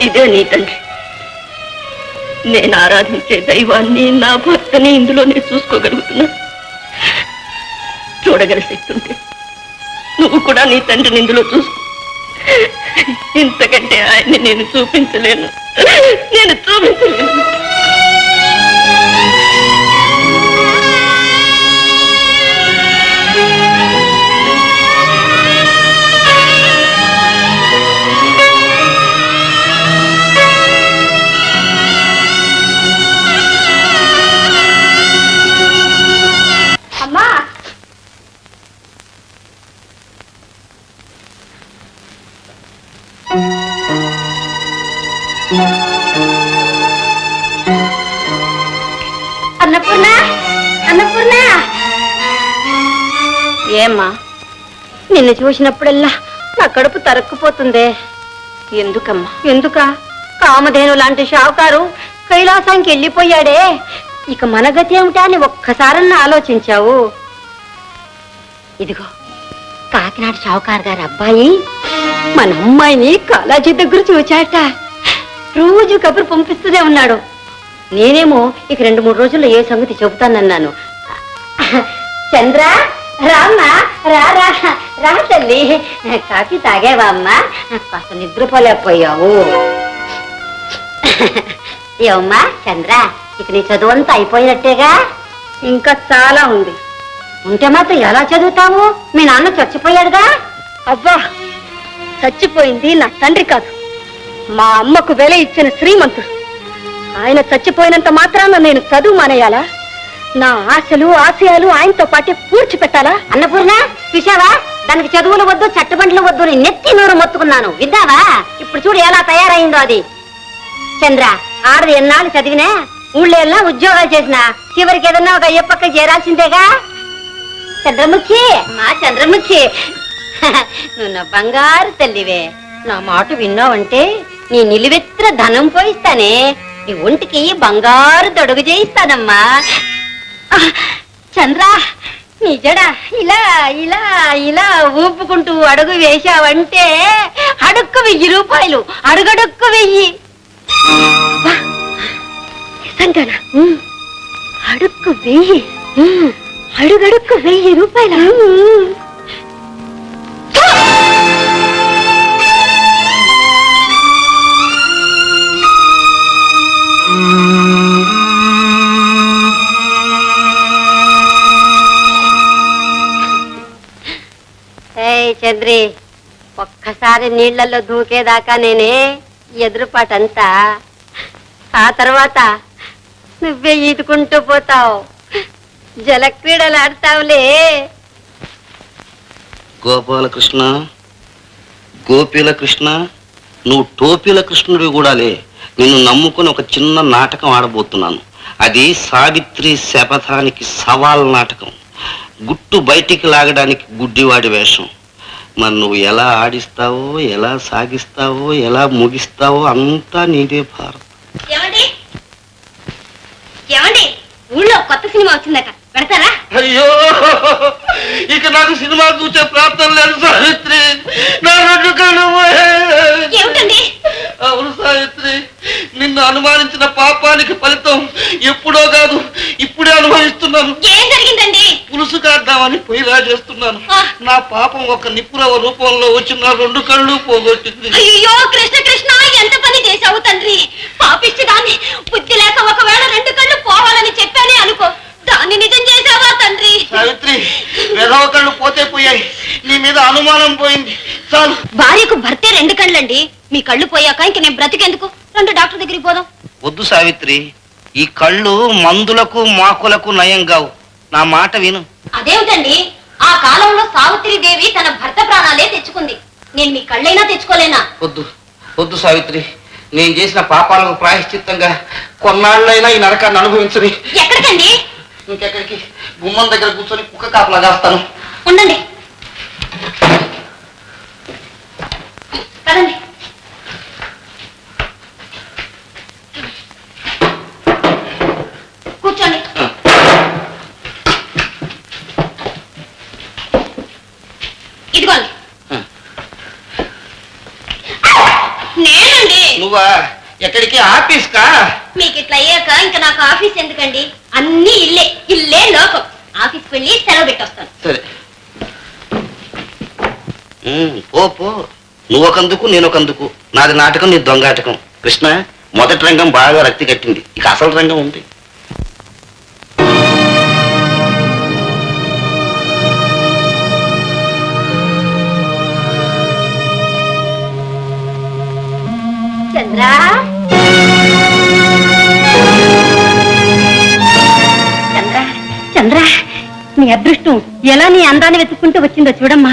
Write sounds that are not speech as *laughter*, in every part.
ఇదే. నీ తండ్రి. నేను ఆరాధించే దైవాన్ని నా భర్తని ఇందులో నేను చూసుకోగలుగుతున్నా. చూడగల శక్తి ఉంటే నువ్వు కూడా నీ తండ్రిని ఇందులో చూసుకో. ఇంతకంటే ఆయన్ని నేను చూపించలేను. నేను చూపించలేను. అన్నపూర్ణ అన్నపూర్ణ. ఏమ్మా? నిన్ను చూసినప్పుడల్లా నా కడుపు తరక్కుపోతుందే. ఎందుకమ్మా? ఎందుక? కామధేను లాంటి షావుకారు కైలాసానికి వెళ్ళిపోయాడే. ఇక మన గతి ఏమిటా అని ఒక్కసారన్నా ఆలోచించావు. ఇదిగో కాకినాడ షావుకారు గారి అబ్బాయి మన అమ్మాయిని కాలాజీ దగ్గర చూచాట రోజు కబురు పంపిస్తూనే ఉన్నాడు. నేనేమో ఇక రెండు మూడు రోజుల్లో ఏ సంగతి చెబుతానన్నాను. చంద్ర రామ్మా రా రా రా తల్లి. కాఫీ తాగావా అమ్మా? కాస్త నిద్రపోలేకపోయావు. ఏమమ్మా చంద్ర ఇక నీ చదువు అంతా అయిపోయినట్టేగా? ఇంకా చాలా ఉంది. ఉంటే మాత్రం ఎలా చదువుతావు? మీ నాన్న చచ్చిపోయాడుగా? అబ్బా చచ్చిపోయింది నా తండ్రి కాదు. మా అమ్మకు వెల ఇచ్చిన శ్రీమంతుడు. ఆయన చచ్చిపోయినంత మాత్రాన నేను చదువు మానేయాలా? నా ఆశలు ఆశయాలు ఆయనతో పాటే పూడ్చిపెట్టాలా అన్నపూర్ణ చూసావా దానికి చదువులు వద్దు చట్టబండ్లు వద్దు అని నెత్తి నూరు మొత్తుకున్నాను. విన్నావా ఇప్పుడు చూడు ఎలా తయారైందో అది. చంద్ర ఆడది ఎన్నాళ్ళు చదివినా ఊళ్ళో ఉద్యోగాలు చేసినా చివరికి ఏదన్నా ఒక అయ్యప్పక్క చేరాల్సిందేగా? చంద్రముఖి మా చంద్రముఖి. *laughs* నువ్వు నా బంగారు తల్లివే. నా మాట విన్నావంటే నీ నిలువెత్తున ధనం పోయిస్తానే. నీ ఒంటికి బంగారు దొడుగు చేయిస్తానమ్మా. చంద్ర నీ జడ ఇలా ఇలా ఇలా ఊపుకుంటూ అడుగు వేశావంటే అడుక్కు వెయ్యి రూపాయలు అడుగడుక్కు వెయ్యి. నిజంగానా? అడుక్కు వెయ్యి. అడుగడుక్కు వెయ్యి రూపాయల? చంద్రి ఒక్కసారి నీళ్ళలో దూకేదాకా నేనే ఎదురుపాటంతా. ఆ తర్వాత నువ్వే ఈదుకుంటూ పోతావు. జలక్రీడలు ఆడతావులే గోపాలకృష్ణ గోపీల కృష్ణ నువ్వు టోపీల కృష్ణుడి కూడాలే. నిన్ను నమ్ముకుని ఒక చిన్న నాటకం ఆడబోతున్నాను. అది సావిత్రి శపథానికి సవాల్ నాటకం. గుట్టు బయటికి లాగడానికి గుడ్డివాడి వేషం. మరి నువ్వు ఎలా ఆడిస్తావో ఎలా సాగిస్తావో ఎలా ముగిస్తావో అంతా నీదే భారం ఏమండి? ఏమండి? ఊళ్ళో కొత్త సినిమా వచ్చిందట. పెడతారా అయ్యో! ఇక నాకు సినిమా చూసే ప్రాప్తం లేదు సావిత్రి. నా రెండు కళ్ళు. ఏమిటండి? అవును సావిత్రి. నిన్ను అనుమానించిన పాపానికి ఫలితం ఎప్పుడో కాదు ఇప్పుడే అనుభవిస్తున్నాను ఏం జరిగిందండి? పులుసు కాద్దామని పొయ్యిలా చేస్తున్నాను. నా పాపం ఒక నిపురవ రూపంలో వచ్చిన రెండు కళ్ళు పోగొట్టింది. అయ్యో కృష్ణ కృష్ణ ఎంత పని చేశావు తండ్రి? పాపిష్టి దాన్ని బుద్ధి లేక ఒకవేళ రెండు కళ్ళు పోవాలని చెప్పానే అనుకో. దాన్ని నిజం చేశావా తండ్రి? సావిత్రి వెధవ కళ్ళు పోతే పోయాయి. నీ మీద అనుమానం పోయింది. చాలు. భార్యకు భర్తే రెండు కళ్ళండి. మీ కళ్ళు పోయాక ఇంక నేను బ్రతికెందుకు? రెండు డాక్టర్ దగ్గరికి పోదాం. వద్దు సావిత్రి ఈ కళ్ళు మందులకు మాకులకు నయం కావు. నా మాట విను. అదేమిటండి? ఆ కాలంలో సావిత్రి దేవి తన భర్త ప్రాణాలే తెచ్చుకుంది. నేను మీ కళ్ళైనా తెచ్చుకోలేనా? వద్దు వద్దు సావిత్రి. నేను చేసిన పాపాలకు ప్రాయశ్చిత్తంగా కొన్నాళ్ళైనా ఈ నరకాన్ని అనుభవించని. ఎక్కడికండి? ఇంకెక్కడికి? గుమ్మం దగ్గర కూర్చొని కుక్క కాపలా కాస్తాను. ఉండండి. ఇదిగోండి నేనండి. నువ్వా? ఎక్కడికి? ఆఫీస్ కా మీకు ఇట్లా అయ్యాక ఇంకా నాకు ఆఫీస్ ఎందుకండి? అన్ని ఇల్లే. ఇల్లే లోకం. ఆఫీస్ వెళ్ళి సెలవు పెట్టొస్తాను. సరే. ఉమ్, పో పో. నువ్వు ఒకందుకు నేను ఒకందుకు నాది నాటకం నీ దొంగాటకం. కృష్ణ మొదటి రంగం బాగా రక్తి కట్టింది. ఇక అసలు రంగం ఉంది. చంద్ర? చంద్ర చంద్ర నీ అదృష్టం ఎలా నీ అందాన్ని వెతుక్కుంటూ వచ్చిందో చూడమ్మా.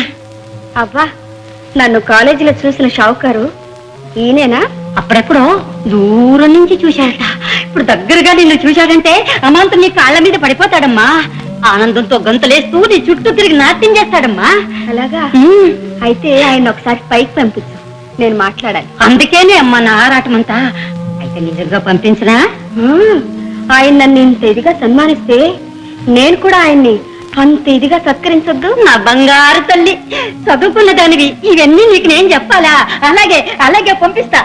అవ్వా నన్ను కాలేజీలో చూసిన షావుకారు ఈయనేనా? అప్పుడెప్పుడో దూరం నుంచి చూశాడట ఇప్పుడు దగ్గరగా నిన్ను చూశాడంటే అమాంతం నీ కాళ్ళ మీద పడిపోతాడమ్మా. ఆనందంతో గంతలేస్తూ నీ చుట్టూ తిరిగి నాట్యం చేస్తాడమ్మా. అలాగా? అయితే ఆయన ఒకసారి పైకి పంపించు. నేను మాట్లాడాలి. అందుకేనే అమ్మా నా ఆరాటం అంతా. అయితే నిజంగా పంపించనా? ఆయన నన్ను ఇంత ఇదిగా సన్మానిస్తే నేను కూడా ఆయన్ని అంత ఇదిగా సత్కరించొద్దు. నా బంగారు తల్లి చదువుకున్న దానివి ఇవన్నీ నీకు నేను చెప్పాలా? అలాగే అలాగే పంపిస్తా.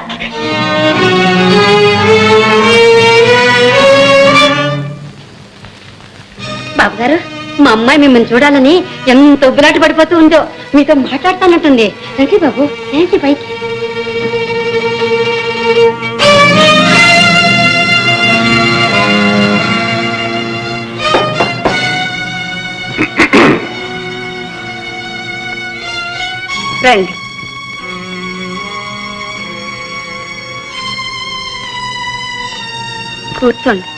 బాబు గారు మా అమ్మాయి మిమ్మల్ని చూడాలని ఎంత ఉబ్బులాట పడిపోతూ ఉందో మీతో మాట్లాడతానంటుంది. రండి బాబు ఏంటి పైకి. రండి. కూర్చోండి.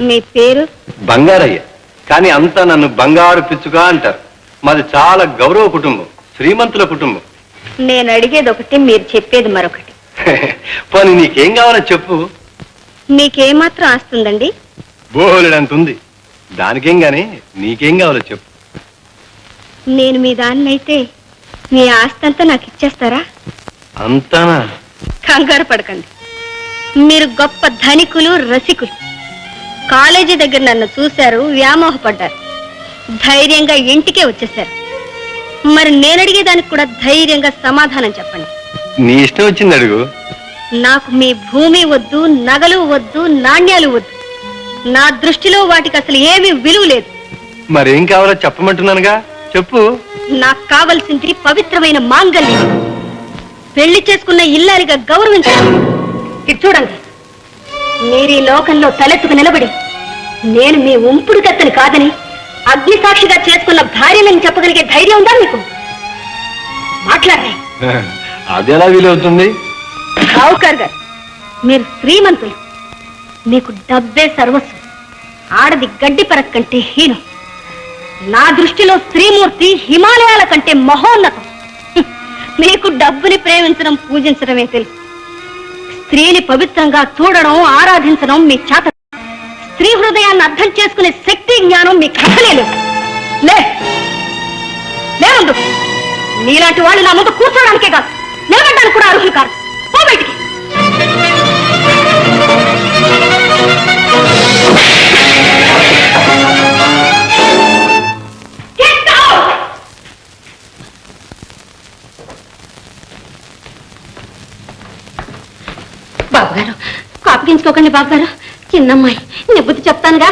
మీ పేరు? బంగారయ్య. కానీ అంతా నన్ను బంగారు పిచ్చుగా అంటారు. మాది చాలా గౌరవ కుటుంబం శ్రీమంతుల కుటుంబం. నేను అడిగేది ఒకటి మీరు చెప్పేది మరొకటి. *laughs* పోనీ నీకేం కావాలో చెప్పు. మీకేమాత్రం ఆస్తుందండి? బోలెడంత ఉంది దానికేం గాని నీకేం కావాలో చెప్పు. నేను మీ దాన్నైతే మీ ఆస్తంతా నాకు ఇచ్చేస్తారా అంతానా? కంగారు పడకండి. మీరు గొప్ప ధనికులు రసికులు. కాలేజీ దగ్గర నన్ను చూశారు వ్యామోహపడ్డారు. ధైర్యంగా ఇంటికే వచ్చేశారు. మరి నేను అడిగేదానికి కూడా ధైర్యంగా సమాధానం చెప్పండి. నీ ఇష్టం వచ్చింది అడుగు. నాకు మీ భూమి వద్దు నగలు వద్దు నాణ్యాలు వద్దు. నా దృష్టిలో వాటికి అసలు ఏమీ విలువ లేదు. మరేం కావాలో చెప్పమంటున్నానుగా? చెప్పు. నాకు కావలసింది పవిత్రమైన మాంగల్యం పెళ్ళి చేసుకున్న ఇల్లారిగా గౌరవించాలి ఇది చూడండి. మీరు లోకంలో తలెత్తుకు నిలబడి నేను మీ ఉంపుడు కత్తని కాదని అగ్ని సాక్షిగా చేసుకున్న భార్యలను చెప్పగలిగే ధైర్యం ఉందా మీకు? మాట్లాడే అది ఎలా వీలవుతుంది? సావుకార్ గారు మీరు శ్రీమంతులు. మీకు డబ్బే సర్వస్వం. ఆడది గడ్డి పరక్ కంటే హీనం. నా దృష్టిలో శ్రీమూర్తి హిమాలయాల కంటే మహోన్నతం. మీకు డబ్బుని ప్రేమించడం పూజించడమే తెలుసు. స్త్రీని పవిత్రంగా చూడడం ఆరాధించడం మీ చేత. స్త్రీ హృదయాన్ని అర్థం చేసుకునే శక్తి జ్ఞానం మీకు అసలేదు లే! లే ముందు! నీలాంటి వాళ్ళు నా ముందు కూర్చోడానికే కాదు. నిలబడ్డానికి కూడా అర్హులు కాదు పో బయటికి! బాబు బాబు గారు చిన్నమ్మాయి నీ చెప్తానుగా.